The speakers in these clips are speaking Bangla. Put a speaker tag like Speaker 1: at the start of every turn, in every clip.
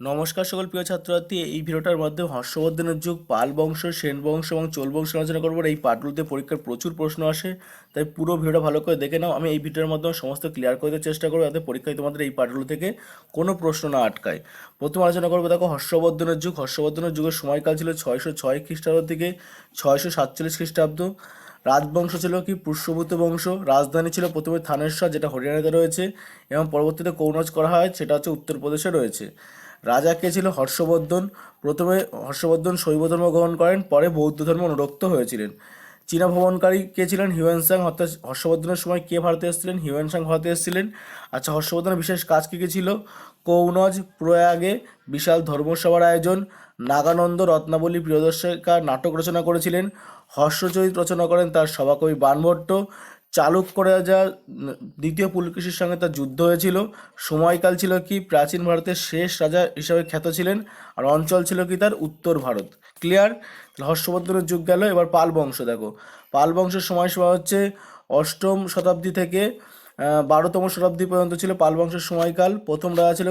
Speaker 1: নমস্কার সকল প্রিয় ছাত্রছাত্রী। এই ভিডিওটার মধ্যে হর্ষবর্ধনের যুগ, পাল বংশ, সেন বংশ এবং চোল বংশ আলোচনা করব। এই পাঠগুলোতে পরীক্ষার প্রচুর প্রশ্ন আসে, তাই পুরো ভিডিওটা ভালো করে দেখে নাও। আমি এই ভিডিওর মাধ্যমে সমস্ত ক্লিয়ার করতে চেষ্টা করব, যাতে পরীক্ষায় তোমাদের এই পাঠগুলো থেকে কোনো প্রশ্ন না আটকায়। প্রথম আলোচনা করব, দেখো হর্ষবর্ধনের যুগ। হর্ষবর্ধনের যুগের সময়কাল ছিল ছয়শো ছয় খ্রিস্টাব্দ থেকে ছয়শো সাতচল্লিশ খ্রিস্টাব্দ। রাজবংশ ছিল কি? পুষ্যভূত বংশ। রাজধানী ছিল প্রথমে থানেশ্বর, যেটা হরিয়ানাতে রয়েছে এবং পরবর্তীতে কৌনজ করা হয়, সেটা হচ্ছে উত্তরপ্রদেশে রয়েছে। রাজা কে ছিল হর্ষবর্ধন। প্রথমে হর্ষবর্ধন শৈব ধর্ম গ্রহণ করেন, পরে বৌদ্ধ ধর্ম অনুরক্ত হয়েছিলেন। চীনা ভ্রমণকারী কে ছিলেন? হিউয়েনসাং অর্থাৎ হর্ষবর্ধনের সময় কে ভারতে এসেছিলেন? হিউয়েনসাং ভারতে এসেছিলেন। আচ্ছা হর্ষবর্ধনের বিশেষ কাজ কী কী ছিল? কৌনজ, প্রয়াগে, বিশাল ধর্মসভার আয়োজন, নাগানন্দ, রত্নাবলী, প্রিয়দর্শিকা নাটক রচনা করেছিলেন, হর্ষচরিত রচনা করেন তার সভাকবি বাণভট্ট চালুক্য রাজা উম, দ্বিতীয় পুলকেশীর সঙ্গে তার যুদ্ধ হয়েছিল। সময়কাল ছিল কি? প্রাচীন ভারতের শেষ রাজা হিসাবে খ্যাত ছিলেন আর অঞ্চল ছিল কি তার? উত্তর ভারত। ক্লিয়ার হর্ষবর্ধনের যুগ গেল। এবার পাল বংশ দেখো। পাল বংশের সময়সীমা হচ্ছে অষ্টম শতাব্দী থেকে বারোতম শতাব্দী পর্যন্ত ছিল পাল বংশের সময়কাল। প্রথম রাজা ছিল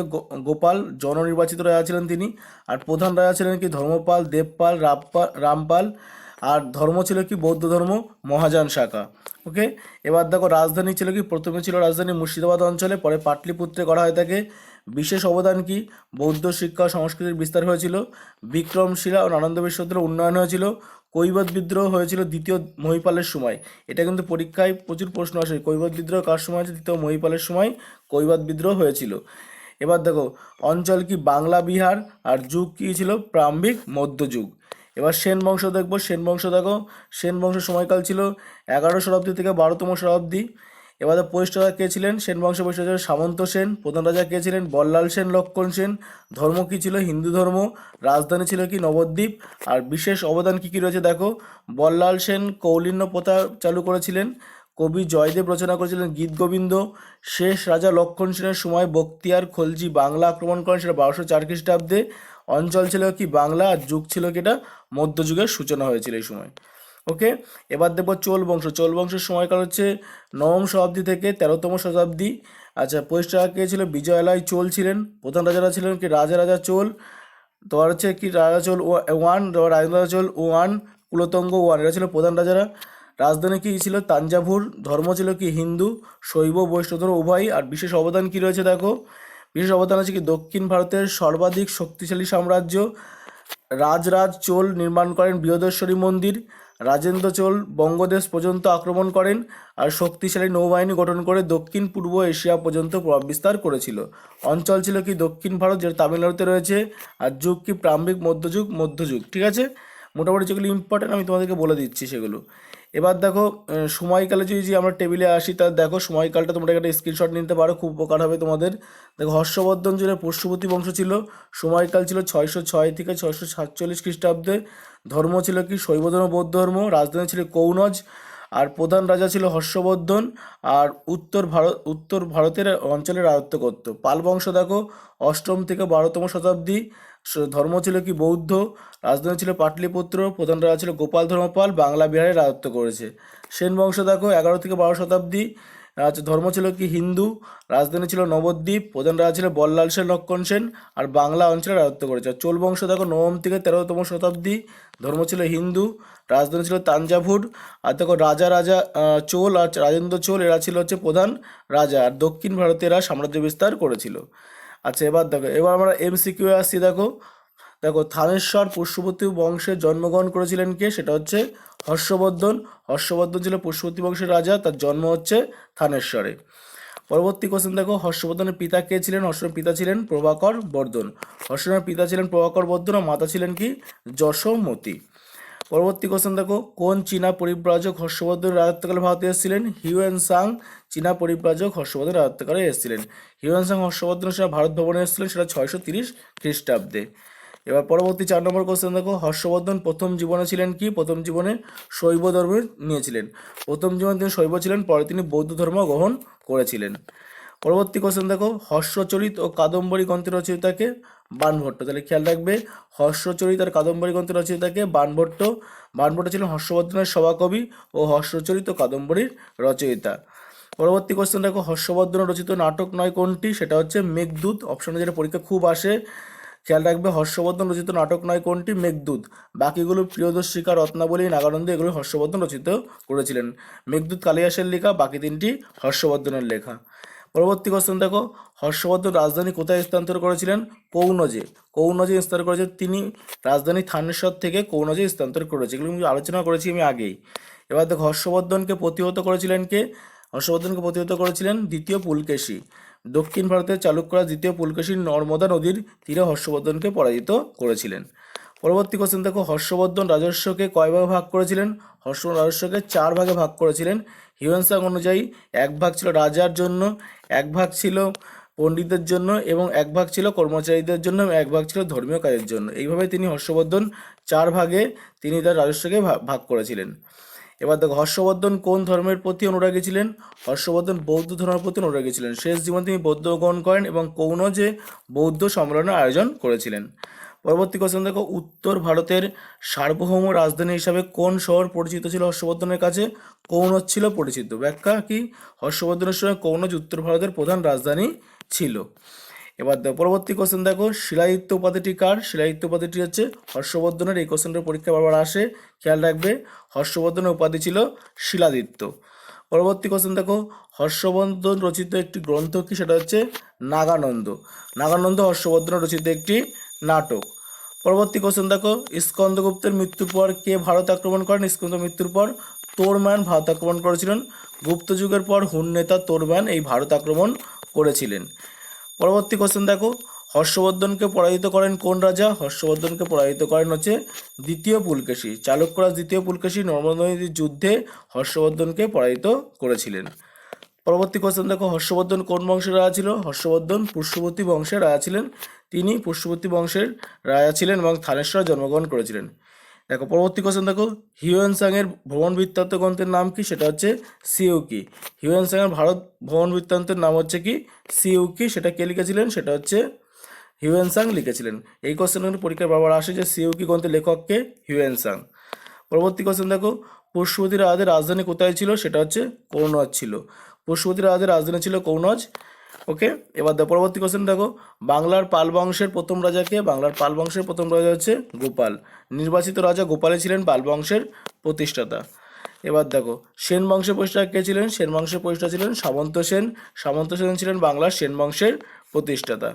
Speaker 1: গোপাল জননির্বাচিত রাজা ছিলেন তিনি। আর প্রধান রাজা ছিলেন কি? ধর্মপাল দেবপাল রামপাল রামপাল। আর ধর্ম ছিল কি বৌদ্ধ ধর্ম? মহাযান শাখা। ওকে? এবার দেখো রাজধানী ছিল কি? প্রথমে ছিল রাজধানী মুর্শিদাবাদ অঞ্চলে, পরে পাটলিপুত্রে করা হয় থাকে বিশেষ অবদান কি? বৌদ্ধ শিক্ষা, সংস্কৃতির বিস্তার হয়েছিল। বিক্রমশিলা ও নানন্দ বিশ্ববিদ্যালয়ের উন্নয়ন হয়েছিল। কৈবত বিদ্রোহ হয়েছিল দ্বিতীয় মহিপালের সময়। এটা কিন্তু পরীক্ষায় প্রচুর প্রশ্ন আসে। কৈবত বিদ্রোহ কার সময় আছে দ্বিতীয় মহিপালের সময় কৈবত বিদ্রোহ হয়েছিল। এবার দেখো, অঞ্চল কি? বাংলা, বিহার। আর যুগ কি ছিল? প্রারম্ভিক মধ্যযুগ। এবার সেন বংশ দেখব, সেন বংশ দেখো। সেন বংশের সময়কাল ছিল এগারো শতাব্দী থেকে বারোতম শতাব্দী। এবারে প্রতিষ্ঠাতা কে ছিলেন? সেন বংশ ছিলেন সামন্ত সেন, প্রধান রাজা কে ছিলেন? বল্লাল সেন, লক্ষণ সেন। ধর্ম কি ছিল? হিন্দু ধর্ম। রাজধানী ছিল কি? নবদ্বীপ। আর বিশেষ অবদান কি কি রয়েছে দেখো? বল্লাল সেন কৌলিন্য প্রথা চালু করেছিলেন। কবি জয়দেব রচনা করেছিলেন গীত গোবিন্দ। শেষ রাজা লক্ষণ সেনের সময় বক্তিয়ার খলজি বাংলা আক্রমণ করেন সেটা বারোশো চার খ্রিস্টাব্দে। অঞ্চল ছিল কি বাংলা, আর যুগ ছিল কি এটা মধ্যযুগের সূচনা হয়েছিল এই সময়। ওকে এবার দেখব চোল বংশ। চোল বংশের সময়কাল হচ্ছে নবম শতাব্দী থেকে তেরোতম শতাব্দী। আচ্ছা প্রতিষ্ঠাতা কে ছিল? বিজয়ালয় চোল ছিলেন। প্রধান রাজারা ছিলেন কি? রাজা রাজা চোল। তোমার হচ্ছে কি? রাজা চোল ওয়ান রাজা চোল ওয়ান, কুলতঙ্গ ওয়ান, এরা ছিল প্রধান রাজারা। রাজধানী কী ছিল? তাঞ্জাভুর। ধর্ম ছিল কি? হিন্দু, শৈব, বৈষ্ণব উভয়ই। আর বিশেষ অবদান কি রয়েছে দেখো? বিশেষ অবদান আছে কি? দক্ষিণ ভারতের সর্বাধিক শক্তিশালী সাম্রাজ্য রাজরাজ চোল নির্মাণ করেন, বৃহদেশ্বরী মন্দির, রাজেন্দ্র চোল বঙ্গদেশ পর্যন্ত আক্রমণ করেন আর শক্তিশালী নৌবাহিনী গঠন করে দক্ষিণ পূর্ব এশিয়া পর্যন্ত প্রভাব বিস্তার করেছিল। অঞ্চল ছিল কি? দক্ষিণ ভারত, যেটা তামিলনাড়ুতে রয়েছে, আর যুগ কি? প্রাম্ভিক, মধ্যযুগ মধ্যযুগ, ঠিক আছে? মোটামুটি যেগুলো ইম্পর্টেন্ট আমি তোমাদেরকে বলে দিচ্ছি সেগুলো। এবার দেখো সময়কালে যদি আমরা টেবিলে আসি, তাহলে দেখো সময়কালটা তোমরা একটা স্ক্রিনশট নিতে পারো, খুব উপকার হবে তোমাদের। দেখো হর্ষবর্ধন জুড়ে পশুপতি বংশ ছিল, সময়কাল ছিল ছয়শো ছয় থেকে ছয়শো সাতচল্লিশ খ্রিস্টাব্দে। ধর্ম ছিল কি? শৈব ধর্ম বৌদ্ধ ধর্ম রাজধানী ছিল কৌনজ, আর প্রধান রাজা ছিল হর্ষবর্ধন, আর উত্তর ভারত, উত্তর ভারতের অঞ্চলের রাজত্ব করত পাল বংশ দেখো, অষ্টম থেকে বারোতম শতাব্দী ধর্ম ছিল কি বৌদ্ধ রাজধানী ছিল পাটলিপুত্র, প্রধান রাজা ছিল গোপাল ধর্মপাল, বাংলা বিহারে রাজত্ব করেছে। সেন বংশ দেখো এগারো থেকে বারো শতাব্দী আচ্ছা ধর্ম ছিল কি হিন্দু, রাজধানী ছিল নবদ্বীপ, প্রধান রাজা ছিল বল্লাল সেন, লক্ষণ সেন, আর বাংলা অঞ্চলে রাজত্ব করেছে। আর চোল বংশ দেখো নবম থেকে তেরোতম শতাব্দী, ধর্ম ছিল হিন্দু, রাজধানী ছিল তাঞ্জাভুর, আর দেখো রাজা রাজা চোল আর রাজেন্দ্র চোল, এরা ছিল হচ্ছে প্রধান রাজা, আর দক্ষিণ ভারতে এরা সাম্রাজ্য বিস্তার করেছিল। আচ্ছা এবার দেখো, এবার আমরা এমসিকিউ আসছি, দেখো। দেখো থানেশ্বর পুষ্যপতি বংশে জন্মগ্রহণ করেছিলেন কে? সেটা হচ্ছে হর্ষবর্ধন। হর্ষবর্ধন ছিল পুষ্যপতি বংশের রাজা, তার জন্ম হচ্ছে থানেশ্বরে। পরবর্তী কোশ্চেন দেখো, হর্ষবর্ধনের পিতা কে ছিলেন? হর্ষবর্ধনের পিতা ছিলেন প্রভাকর বর্ধন। হর্ষবর্ধনের পিতা ছিলেন প্রভাকর বর্ধন, আর মাতা ছিলেন কি? যশোমতি। পরবর্তী কোশ্চেন দেখো, কোন চীনা পরিব্রাজক হর্ষবর্ধন রাজত্বকালে ভারতে এসেছিলেন? হিউয়েন সাং চীনা পরিব্রাজক হর্ষবর্ধন রাজত্বকালে এসেছিলেন। হিউয়েন সাং হর্ষবর্ধনের সময় ভারত ভবনে এসেছিলেন সেটা ছয়শো তিরিশ খ্রিস্টাব্দে। এবার পরবর্তী চার নম্বর কোশ্চেন দেখো, হর্ষবর্ধন প্রথম জীবনে ছিলেন কি? প্রথম জীবনে শৈব ধর্ম নিয়েছিলেন। প্রথম জীবনে তিনি শৈব ছিলেন, পরে তিনি বৌদ্ধ ধর্ম গ্রহণ করেছিলেন। পরবর্তী কোশ্চেন দেখো, হর্ষচরিত ও কাদম্বরী গ্রন্থের রচয়িতাকে বাণভট্ট তাহলে খেয়াল রাখবে, হর্ষচরিত আর কাদম্বরী গ্রন্থের রচয়িতাকে বাণভট্ট বাণভট্ট ছিলেন হর্ষবর্ধনের সভাকবি ও হর্ষচরিত কাদম্বরীর রচয়িতা। পরবর্তী কোশ্চেন দেখো, হর্ষবর্ধন রচিত নাটক নয় কোনটি? সেটা হচ্ছে মেঘদূত। অপশনে যেটা পরীক্ষা খুব আসে, খেয়াল রাখবে, হর্ষবর্ধন রচিত নাটক নয় কোনটি? মেঘদূত। বাকিগুলো প্রিয়দর্শিকা রত্নাবলী, নাগানন্দ এগুলো হর্ষবর্ধন রচিত করেছিলেন। মেঘদূত কালিয়াসের লেখা, বাকি তিনটি হর্ষবর্ধনের লেখা। পরবর্তী কোশ্চেন দেখো, হর্ষবর্ধন রাজধানী কোথায় স্থানান্তর করেছিলেন? কৌনজে। কৌনজে স্থানান্তর করেছেন তিনি রাজধানী থানেশ্বর থেকে কৌনজে স্থানান্তর করেছে। এগুলো আমি আলোচনা করেছি আমি আগেই। এবার দেখো, হর্ষবর্ধনকে প্রতিহত করেছিলেন কে? হর্ষবর্ধনকে প্রতিহত করেছিলেন দ্বিতীয় পুলকেশী। দক্ষিণ ভারতের চালুক করা দ্বিতীয় পুলকেশী নর্মদা নদীর তীরে হর্ষবর্ধনকে পরাজিত করেছিলেন। পরবর্তী কোশ্চেন দেখো, হর্ষবর্ধন রাজস্বকে কয় ভাগে ভাগ করেছিলেন? হর্ষবর্ধন রাজস্বকে চার ভাগে ভাগ করেছিলেন। হিউয়েনসাং অনুযায়ী এক ভাগ ছিল রাজার জন্য, এক ভাগ ছিল পণ্ডিতদের জন্য এবং এক ভাগ ছিল কর্মচারীদের জন্য এবং এক ভাগ ছিল ধর্মীয় কাজের জন্য। এইভাবে তিনি হর্ষবর্ধন চার ভাগে তিনি তার রাজস্বকে ভাগ করেছিলেন। এবার দেখো, হর্ষবর্ধন কোন ধর্মের প্রতি অনুরাগী ছিলেন? হর্ষবর্ধন বৌদ্ধ ধর্মের প্রতি অনুরাগী ছিলেন। শেষ জীবন তিনি বৌদ্ধ গ্রহণ করেন এবং কৌনজে বৌদ্ধ সম্মেলনের আয়োজন করেছিলেন। পরবর্তী কোশ্চেন দেখো, উত্তর ভারতের সার্বভৌম রাজধানী হিসাবে কোন শহর পরিচিত ছিল হর্ষবর্ধনের কাছে? কৌনজ ছিল পরিচিত। ব্যাখ্যা কি? হর্ষবর্ধনের সময় কৌনজ উত্তর ভারতের প্রধান রাজধানী ছিল। এবার পরবর্তী কোশ্চেন দেখো শিলাদিত্য উপাধিটি কার? শিলাদিত্য উপাধিটি হচ্ছে হর্ষবর্ধনের, এই কোশ্চেনটার পরীক্ষা বারবার আসে, খেয়াল রাখবে, হর্ষবর্ধনের উপাধি ছিল শিলাদিত্য। পরবর্তী কোশ্চেন দেখো, হর্ষবর্ধন রচিত একটি গ্রন্থ কি? সেটা হচ্ছে নাগানন্দ। নাগানন্দ হর্ষবর্ধন রচিত একটি নাটক। পরবর্তী কোশ্চেন দেখো স্কন্দগুপ্তের মৃত্যুর পর কে ভারত আক্রমণ করেন? স্কন্দ মৃত্যুর পর তোরম্যান ভারত আক্রমণ করেছিলেন। গুপ্ত যুগের পর হুন নেতা তোরম্যান এই ভারত আক্রমণ করেছিলেন। পরবর্তী কোশ্চেন দেখো, হর্ষবর্ধনকে পরাজিত করেন কোন রাজা? হর্ষবর্ধনকে পরাজিত করেন হচ্ছে দ্বিতীয় পুলকেশী। চালুক্যরাজ দ্বিতীয় পুলকেশী নর্মদা নদীর যুদ্ধে হর্ষবর্ধনকে পরাজিত করেছিলেন। পরবর্তী কোশ্চেন দেখো, হর্ষবর্ধন কোন বংশের রাজা ছিল? হর্ষবর্ধন পুষ্যবতী বংশের রাজা ছিলেন। তিনি পুষ্যবতী বংশের রাজা ছিলেন এবং থানেশ্বরে জন্মগ্রহণ করেছিলেন। দেখো, পরবর্তী কোশ্চেন দেখো, হিউয়েন সাংয়ের ভ্রমণ বৃত্তান্ত গ্রন্থের নাম কি? সেটা হচ্ছে সিউকি। হিউয়েন সাংয়ের ভারত ভ্রমণ বৃত্তান্তের নাম হচ্ছে কি? সিউকি। সেটা কে লিখেছিলেন? সেটা হচ্ছে হিউয়েন সাং লিখেছিলেন। এই কোশ্চেন কিন্তু পরীক্ষায় বারবার আসে যে সিউকি গ্রন্থের লেখককে হিউয়েন সাং। পরবর্তী কোশ্চেন দেখো পশুপতি রাজাদের রাজধানী কোথায় ছিল? সেটা হচ্ছে কৌনজ ছিল। পশুপতি রাজাদের রাজধানী ছিল কৌনজ। ওকে এবার পরবর্তী কোশ্চেন দেখো। বাংলার পাল বংশের প্রথম রাজাকে বাংলার পাল বংশের প্রথম রাজা হচ্ছে গোপাল। নির্বাচিত রাজা গোপালে ছিলেন পাল বংশের প্রতিষ্ঠাতা। এবার দেখো, সেন বংশের প্রতিষ্ঠাতা কে ছিলেন? সেন বংশের প্রতিষ্ঠাতা ছিলেন সামন্ত সেন। সামন্ত সেন ছিলেন বাংলার সেন বংশের প্রতিষ্ঠাতা।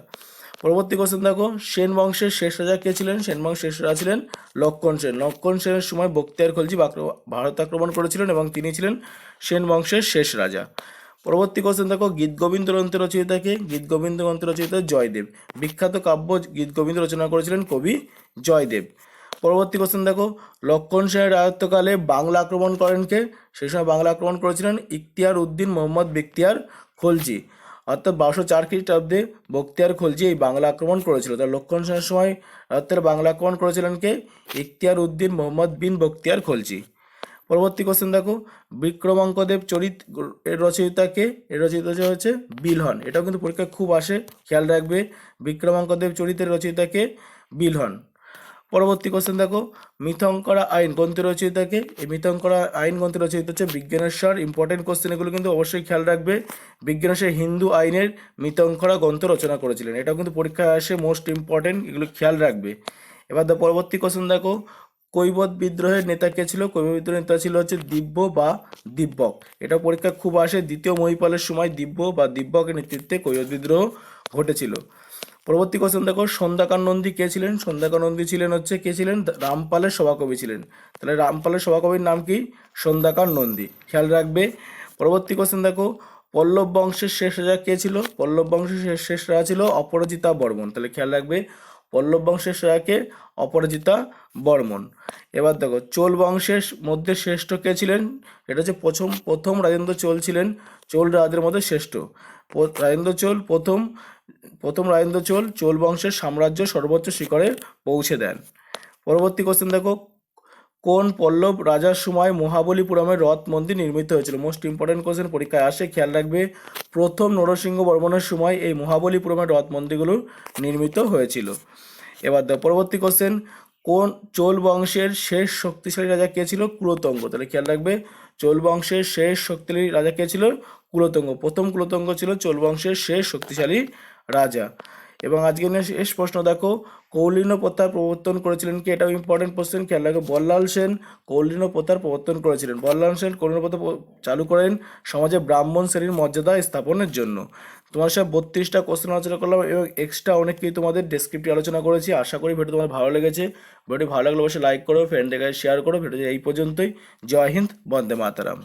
Speaker 1: পরবর্তী কোশ্চেন দেখো, সেন বংশের শেষ রাজা কে ছিলেন? সেন বংশের শেষ রাজা ছিলেন লক্ষণ সেন। লক্ষণ সেনের সময় বক্তিয়ার খলজি ভারত আক্রমণ করেছিলেন এবং তিনি ছিলেন সেন বংশের শেষ রাজা। পরবর্তী কোশ্চেন দেখো, গীত গোবিন্দ গ্রন্থ রচয়িতাকে গীত গোবিন্দ গ্রন্থ রচয়িতা জয়দেব। বিখ্যাত কাব্য গীত গোবিন্দ রচনা করেছিলেন কবি জয়দেব। পরবর্তী কোশ্চেন দেখো, লক্ষণ সেনের রাজত্বকালে বাংলা আক্রমণ করেন কে? সেই সময় বাংলা আক্রমণ করেছিলেন ইখতিয়ার উদ্দিন মোহাম্মদ বিখতিয়ার খলজি। অর্থাৎ বারোশো চার খ্রিস্টাব্দে বক্তিয়ার খলজি এই বাংলা আক্রমণ করেছিল। তার লক্ষণ সেনের সময় রাত্রের বাংলা আক্রমণ করেছিলেন কে? ইখতিয়ার উদ্দিন মোহাম্মদ বিন বক্তিয়ার খলজি। পরবর্তী কোশ্চেন দেখো। বিক্রমাঙ্কদেব চরিত এর রচয়িতাকে এর রচয়িতা হচ্ছে বিলহন। এটাও কিন্তু পরীক্ষায় খুব আসে, খেয়াল রাখবে। বিক্রমাঙ্কদেব চরিতের রচয়িতাকে বিলহন। পরবর্তী কোশ্চেন দেখো। মিথঙ্করা আইন গ্রন্থের রচয়িতাকে এই মিথঙ্করা আইন গ্রন্থের রচয়িতা হচ্ছে বিজ্ঞানেশ্বর। ইম্পর্টেন্ট কোশ্চেন এগুলো কিন্তু অবশ্যই খেয়াল রাখবে। বিজ্ঞানেশ্বর হিন্দু আইনের মিথঙ্করা গ্রন্থ রচনা করেছিলেন। এটাও কিন্তু পরীক্ষায় আসে মোস্ট ইম্পর্টেন্ট এগুলো খেয়াল রাখবে। এবার দা পরবর্তী কোশ্চেন দেখো। কৈবত বিদ্রোহের নেতা কে ছিল? কৈবত বিদ্রোহের নেতা ছিল হচ্ছে দিব্য বা দিব্যক। এটা পরীক্ষা খুব আসে দ্বিতীয় মহিপালের সময় দিব্য বা দিব্যকের নেতৃত্বে কৈবত বিদ্রোহ ঘটেছিল। পরবর্তী কোশ্চেন দেখো সন্ধ্যাকার নন্দী কে ছিলেন? সন্ধ্যাকার নন্দী ছিলেন হচ্ছে কে ছিলেন? রামপালের সভাকবি ছিলেন। তাহলে রামপালের সভাকবির নাম কি? সন্ধ্যাকার নন্দী খেয়াল রাখবে। পরবর্তী কোশ্চেন দেখো, পল্লব বংশের শেষ রাজা কে ছিল? পল্লব বংশের শেষ রাজা ছিল অপরাজিতা বর্মন। তাহলে খেয়াল রাখবে পল্লব বংশের সহায়কে অপরাজিতা বর্মন। এবার দেখো, চোল বংশের মধ্যে শ্রেষ্ঠ কে ছিলেন? এটা হচ্ছে প্রথম প্রথম রাজেন্দ্র চোল ছিলেন। চোল রাজাদের মধ্যে শ্রেষ্ঠ। রাজেন্দ্র চোল প্রথম প্রথম রাজেন্দ্র চোল চোল বংশের সাম্রাজ্য সর্বোচ্চ শিখরে পৌঁছে দেন। পরবর্তী কোশ্চেন দেখো কোন পল্লব রাজার সময় মহাবলীপুরমের রথ মন্দির নির্মিত হয়েছিল? মোস্ট ইম্পর্টেন্ট কোশ্চেন পরীক্ষায় আসে। খেয়াল রাখবে, প্রথম নরসিংহ বর্মনের সময় এই মহাবলীপুরমের রথ মন্দিরগুলো নির্মিত হয়েছিল। এবার পরবর্তী কোশ্চেন কোন চোল বংশের শেষ শক্তিশালী রাজা কে ছিল? কুলতঙ্গ তাহলে খেয়াল রাখবে, চোল বংশের শেষ শক্তিশালী রাজা কে ছিল? কুলতঙ্গ প্রথম কুলতঙ্গ ছিল চোল বংশের শেষ শক্তিশালী রাজা। এবং আজকে শেষ প্রশ্ন, দেখো, কৌলিন্য প্রথার প্রবর্তন করেছিলেন কি? এটাও ইম্পর্টেন্ট কোশ্চেন খেয়াল রাখো, বল্লাল সেন কৌলিন্য প্রথার প্রবর্তন করেছিলেন। বল্লাল সেন কৌলিন্য প্রথা চালু করেন সমাজে ব্রাহ্মণ শ্রেণির মর্যাদা স্থাপনের জন্য। তোমার সাথে বত্রিশটা কোশ্চেন আলোচনা করলাম এবং এক্সট্রা অনেক কিছু তোমাদের ডেসক্রিপ্টিভ আলোচনা করেছি। আশা করি ভিডিও তোমার ভালো লেগেছে। ভিডিওটি ভালো লাগলে অবশ্যই লাইক করো ফ্রেন্ডের কাছে শেয়ার করো। ভিডিও এই পর্যন্তই। জয় হিন্দ, বন্দে মাতারাম।